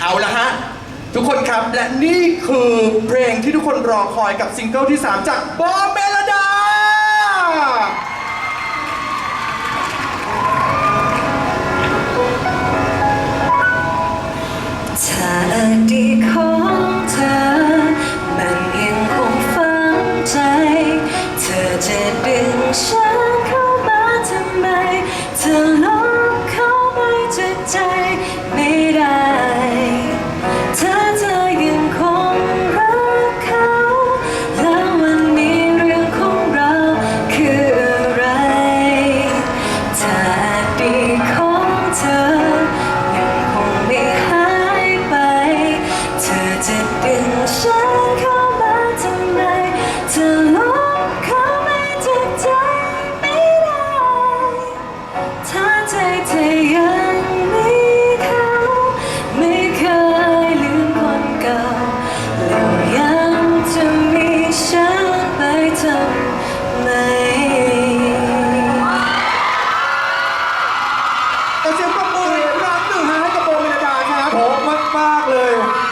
เอาละฮะ ทุกคนครับและนี่คือเพลงที่ทุกคนรอคอยกับซิงเกิลที่ 3 จากบอมเมลดา ถ้าอดีตของเธอ มันยังคงฝังใจ เธอจะดึงฉัน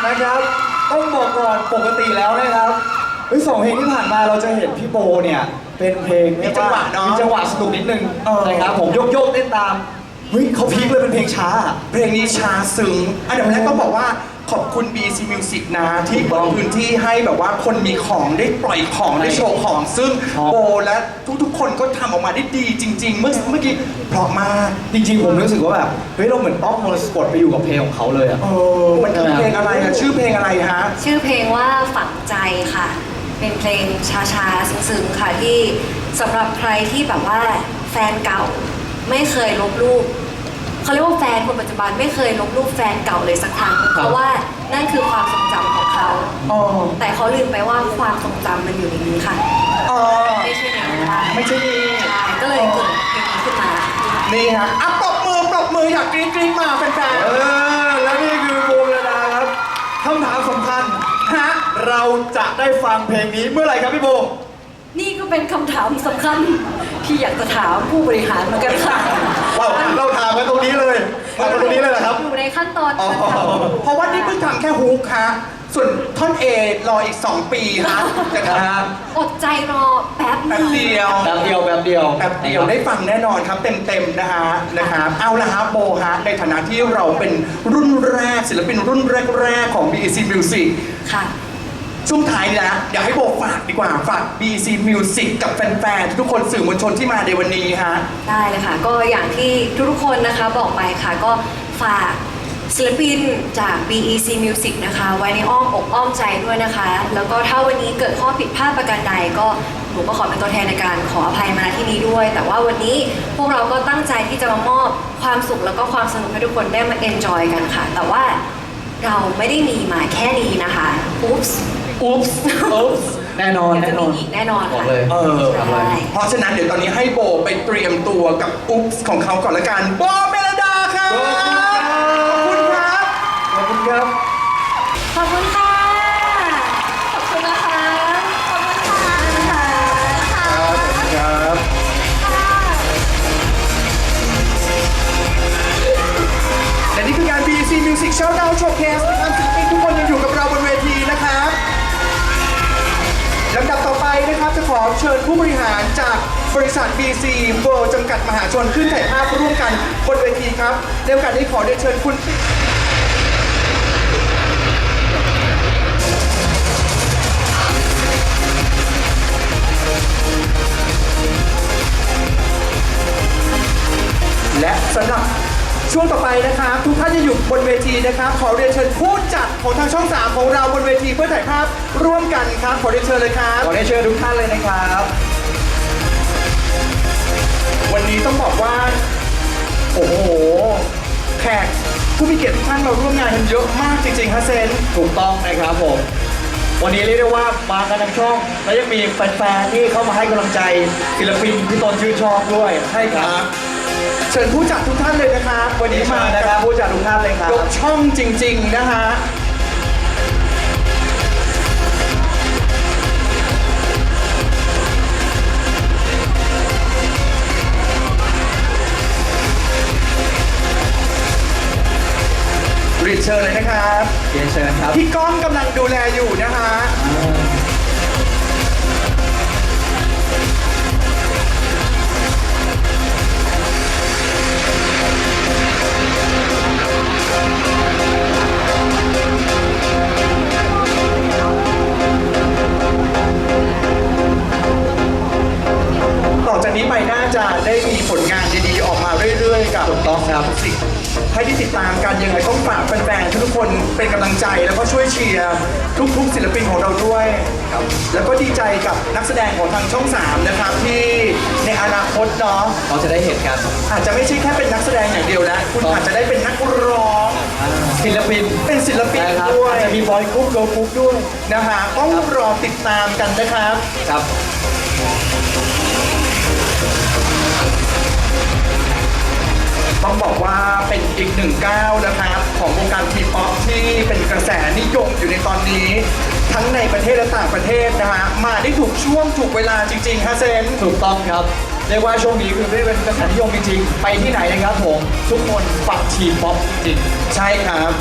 นะครับ ต้องบอกก่อนปกติแล้วนะครับเฮ้ยสองเพลงที่ผ่านมาเราจะเห็นพี่โบเนี่ย เป็นเพลงมีจังหวะเนอะ มีจังหวะสนุกนิดนึงเออนะครับผมโยกโยกๆเต้นตามเฮ้ยเขาพีคเลยเป็นเพลงช้าอะเพลงนี้ช้าซึ้งอันดับแรกต้องบอกว่า ขอบคุณ BC Music นะ ที่เปิดพื้นที่ให้แบบว่าคนมีของได้ปล่อยของได้โชว์ของซึ่งโบและทุกๆ คนก็ทำออกมาได้ดีจริง ๆ เมื่อเมื่อกี้เพราะมากจริงๆ ผมรู้สึกว่าแบบเฮ้ยเราเหมือนต้องมรสกดไปอยู่กับเพลงของเขาเลยอะ เออมันคือเพลงอะไรอะชื่อเพลงอะไรฮะ ชื่อเพลงว่าฝังใจค่ะ เป็นเพลงช้าๆซึ้งๆค่ะที่สำหรับใครที่แบบว่าแฟนเก่า ไม่เคยลบรูป เขาเรียกว่าแฟนคนปัจจุบันไม่เคยลบรูปแฟนเก่าเลยสักครั้งเพราะว่านั่นคือความทรงจำของเขา อ๋อแต่เขาลืมไปว่าความทรงจำมันอยู่ในนี้ค่ะ อ๋อไม่ใช่ในนี้ค่ะไม่ใช่นี่ใช่ก็เลยเกิดเพลงนี้ขึ้นมา นี่ฮะอะปรบมือปรบมืออยากกรี๊ดกรี๊ดมาแฟนเออ และนี่คือโบเวลดาครับคำถามสำคัญ ๆฮะ เราจะได้ฟังเพลงนี้เมื่อไหร่ครับพี่โบนี่ก็ เป็นคำถามสำคัญที่อยากจะถามผู้บริหารเหมือนกันค่ะเราเราถามกันตรงนี้เลยมากันตรงนี้เลยเหรอครับ อยู่ในขั้นตอนอ๋อการทำเพราะว่านี่เพิ่งทำแค่ฮุกฮะส่วนท่อนเอรออีก 2 ปีฮะจะทนะฮะอดใจรอแป๊บำหแป๊นึบงเดียวแป๊บเดียวแป๊บเดียวแป๊บเดียวได้ฟังแน่นอนครับเต็มๆนะฮะนะครับเอาละฮะโบฮะในฐานะที่เราเป็นรุ่นแรกศิลปินรุ่นแรกๆของ BEC Music ค่ะ ช่วงท้ายนี้นะอยากให้โบฝากดีกว่า ฝาก BEC Music กับแฟนๆ ทุกคนสื่อมวลชนที่มาในวันนี้ฮะ ได้เลยค่ะ ก็อย่างที่ทุกๆคนนะคะบอกไปค่ะ ก็ฝากศิลปินจาก BEC Music นะคะ ไว้ในอ้อมอกอ้อมใจด้วยนะคะ แล้วก็ถ้าวันนี้เกิดข้อผิดพลาดประการใดก็หนูก็ขอเป็นตัวแทนในการขออภัยมาณที่นี้ด้วย แต่ว่าวันนี้พวกเราก็ตั้งใจที่จะมามอบความสุขแล้วก็ความสนุกให้ทุกคนได้มา enjoy กันค่ะ แต่ว่าเราไม่ได้มีมาแค่นี้นะคะอุ๊ปส์ อุ๊บส์อุ๊บส์แน่นอนเดี๋ยวแน่จะนอนมีอีกแน่นอนบอกค่ะเลย เออ ใช่ เพราะฉะนั้นเดี๋ยวตอนนี้ให้โบไปเตรียมตัวกับอุ๊บส์ของเขาก่อนละกัน โบเมลดาครับขอบคุณครับ ขอบคุณครับ ขอบคุณ บริหารจากบริษัท BC World จำกัดมหาชนขึ้นถ่ายภาพร่วมกันบนเวทีครับในโอกาสนี้ขอเรียนเชิญคุณและสำหรับช่วงต่อไปนะครับ ทุกท่านจะอยู่บนเวทีนะครับ ขอเรียนเชิญผู้จัดของทางช่อง 3 ของเราบนเวทีเพื่อถ่ายภาพร่วมกันครับ ขอเรียนเชิญเลยครับ ขอได้เชิญทุกท่านเลยนะครับ วันนี้ต้องบอกว่า โอ้โห แขกผู้มีเกียรติทุกท่านมาร่วมงานกันเยอะมากจริงๆฮะเซน ถูกต้องนะครับผม วันนี้เรียกได้ว่ามากันทั้งช่อง และยังมีแฟนๆที่เข้ามาให้กำลังใจศิลปินที่ตนชื่นชอบด้วยใช่ครับ เชิญผู้จัดทุกท่านเลยนะครับ วันนี้มานะนะคครัรับบผู้จัดทุกท่านเลยครับยกช่องจริง ๆ นะฮะ รียนเชิญเชิญเลยนะครับเรียนเชิญครับ พี่ก้องกำลังดูแลอยู่นะคะต่อจากนี้ไปน่าจะได้มีผลงานดี ๆออกมาเรื่อยๆกับถูกต้องครับสิ่งให้ที่ติดตามกันยังไงต้องฝากแฟนๆทุกๆคนเป็นกำลังใจแล้วก็ช่วยเชียร์ทุกๆศิลปินของเราด้วยครับแล้วก็ดีใจกับนักแสดงของทางช่อง 3 นะครับ ที่ในอนาคตเนาะเราจะได้เห็นกันอาจจะไม่ใช่แค่เป็นนักแสดงอย่างเดียวแล้วคุณครับอาจจะได้เป็นนักร้องศิลปินเป็นศิลปินนะครับด้วยอาจจะมีบอยกรุ๊ปเกิร์ลกรุ๊ปด้วยนะฮะต้องรอติดตามกันนะครับครับ ต้องบอกว่าเป็นอีกหนึ่งก้าวนะครับของวงการทีป๊อปที่เป็นกระแสนิยมอยู่ในตอนนี้ ทั้งในประเทศและต่างประเทศนะฮะมาได้ถูกช่วงถูกเวลาจริงๆฮะเซนถูกต้องครับเรียกว่าช่วงนี้คือได้เป็นกระแสนิยมจริงๆไปที่ไหนนะครับผมทุกคนปักทีป๊อปจริงใช่ครับ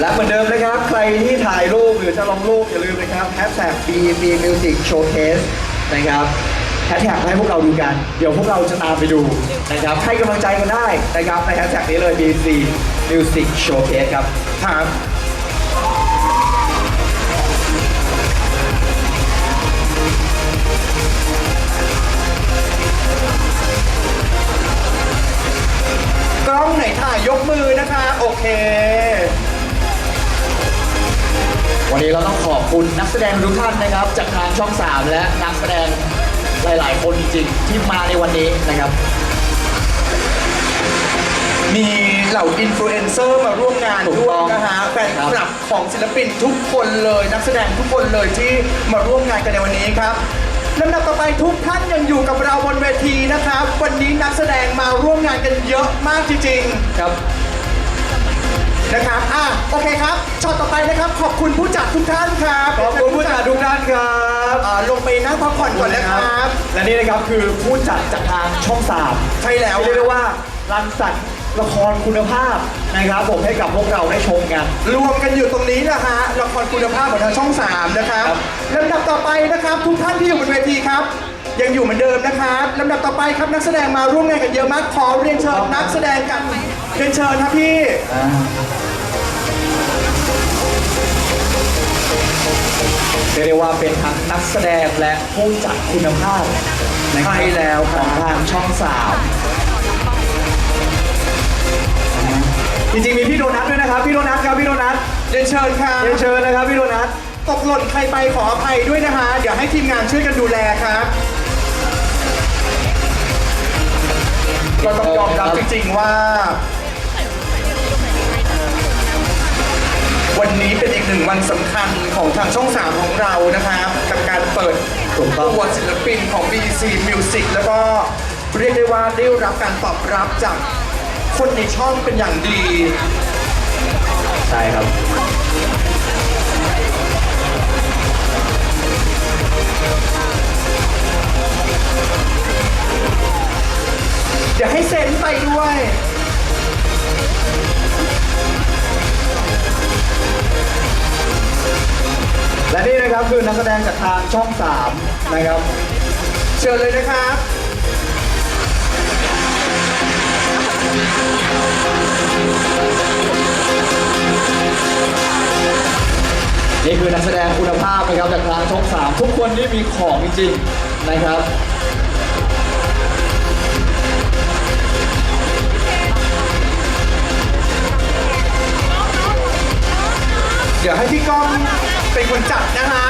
และเหมือนเดิมนะครับ ใครที่ถ่ายรูปหรือจะลงรูปอย่าลืมนะครับแฮชแท็ก BB Music Showcase นะครับ แฮชแท็กให้พวกเราดูกัน เดี๋ยวพวกเราจะตามไปดูนะครับให้กำลังใจกันได้นะครับในแฮชแท็กนี้เลย BC Music Showcase ครับครับกล้องไหนถ่ายยกมือนะคะ โอเค วันนี้เราต้องขอบคุณนักแสดงทุกท่านนะครับ จากทางช่อง 3 และนักแสดง หลาย ๆ คนจริงๆที่มาในวันนี้นะครับ มีเหล่าอินฟลูเอนเซอร์มาร่วมงานถูกด้วต้ยองนะฮะแฟนครับคลับของศิลปินทุกคนเลย นักแสดงทุกคนเลยที่มาร่วมงานกันในวันนี้ครับลำดับต่อไปทุกท่านยังอยู่กับเราบนเวทีนะครับ วันนี้นักแสดงมาร่วมงานกันเยอะมากจริงๆ ครับ นะครับอะโอเคครับช็อตต่อไปนะครับ ขอบคุณผู้จัดทุกท่านครับขอบคุณผู้จัดทุกท่านครับอ่าลงไปนั่งพักผ่อนก่อนนะครับ และนี่นะครับคือผู้จัดจากทางช่อง3ใช่แล้วเรียกได้ว่ารังสรรค์ละครคุณภาพนะครับผมให้กับพวกเราได้ชมกันรวมกันอยู่ตรงนี้นะฮะละครคุณภาพของทางช่อง 3 นะครับครับลำดับต่อไปนะครับ ทุกท่านที่อยู่บนเวทีครับ ยังอยู่เหมือนเดิมนะครับลำดับต่อไปครับนักแสดงมาร่วมงานกันเยอะมากขอเรียนเชิญนักแสดงกันเรียนเชิญครับพี่เรียกได้ว่าเป็นทั้งนักแสดงและผู้จัดคุณภาพนะครับใช่แล้วคขรัองบทางช่องสามจริงๆมีพี่โดนัทด้วยนะครับพี่โดนัทครับพี่โดนัทเรียนเชิญครับเรียนเชิญนะครับพี่โดนัทตกหล่นใครไปขออภัยด้วยนะฮะเดี๋ยวให้ทีมงานช่วยกันดูแลครับ ก็ต้องยอมรับจริงๆว่า วันนี้เป็นอีกหนึ่งวันสำคัญของทางช่อง 3 ของเรานะครับกับการเปิดถูกต้อง ตัวศิลปินของ BC Music แล้วก็เรียกได้ว่าได้รับการตอบรับจากคนในช่องเป็นอย่างดี ใช่ครับ งจากทางช่อง 3 นะครับ เชิญเลยนะครับนี่คือนักแสดงคุณภาพนะครับจากทางช่อง 3 ทุกคนนี่มีของจริงๆนะครับเดี๋ยวให้พี่ก้องเป็นคนจัดนะฮะ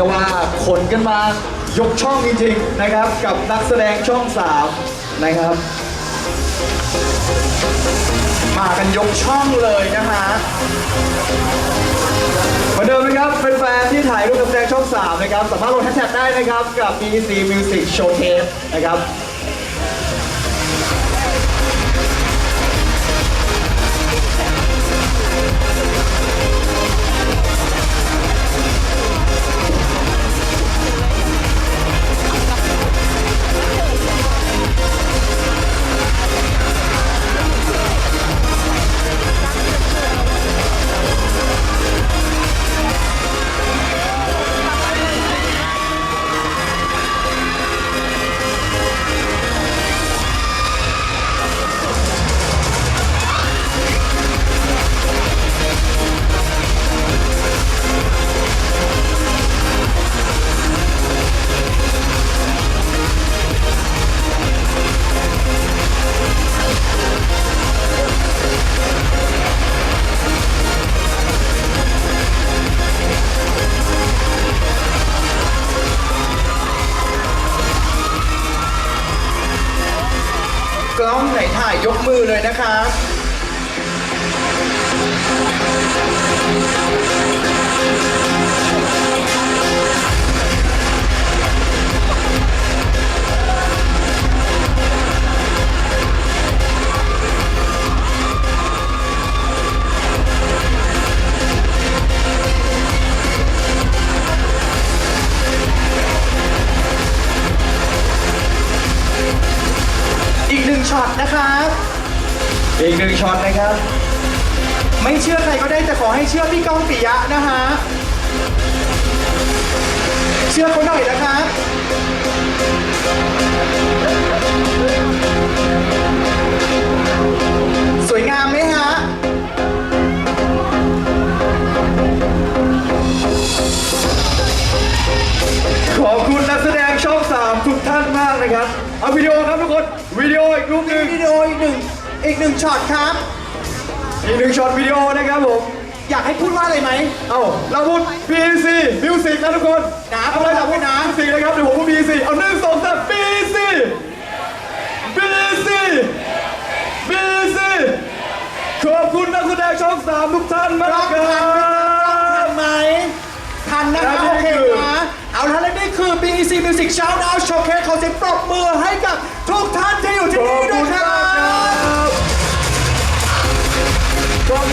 ได้ว่าขนกันมายกช่องจริงๆนะครับ กับนักแสดงช่อง3นะครับ มากันยกช่องเลยนะคะเหมือนเดิมนะครับแฟนๆที่ถ่ายรูปกับแสดงช่อง 3 นะครับ สามารถลงแฮชแท็กได้นะครับ กับ BEC Music Showcase นะครับ นะคะอีกหนึ่งช็อตนะคะ อีกหนึ่งช็อตนะครับ ไม่เชื่อใครก็ได้แต่ขอให้เชื่อพี่ก้องปิยะนะฮะ เชื่อเขาหน่อยนะคะสวยงามไหมฮะ ขอบคุณนักแสดงช่อง3ทุกท่านมากนะครับ เอาวิดีโอครับทุกคน วิดีโออีกรูปหนึ่ง วิดีโออีกหนึ่ง อีกหนึ่งช็อตครับ อีกหนึ่งช็อตวิดีโอนะครับผม อยากให้พูดว่าอะไรไหมเอ้าเราพูด BC Music นะทุกคนนะเอาเลยครับพูดนะ BC นะครับเดี๋ยวผมพูด BC เอาหนึ่งสองสาม BC BC BC ขอบคุณนักแสดงช่อง3ทุกท่านมากร้องคทัรันบไหมทันนะคะและนี่โอเคคือนะเอาละและนี่คือ BEC Music Shout Out Showcase ขอเสียงปรบมือให้กับทุกท่านที่อยู่ที่ขอบนี่ด้คุวยณครัมากครับบ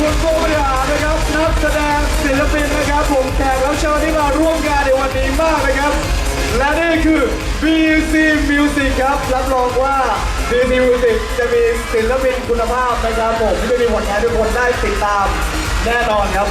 คุณผู้บริหารนะครับนักแสดงศิลปินนะครับ ผมแขกรับเชิญที่มาร่วมงานในวันนี้มากนะครับ และนี่คือ BC Music ครับ รับรองว่า BC Music จะมีศิลปินคุณภาพนะครับผมที่จะมีผลงานทุกคนได้ติดตามแน่นอนครับ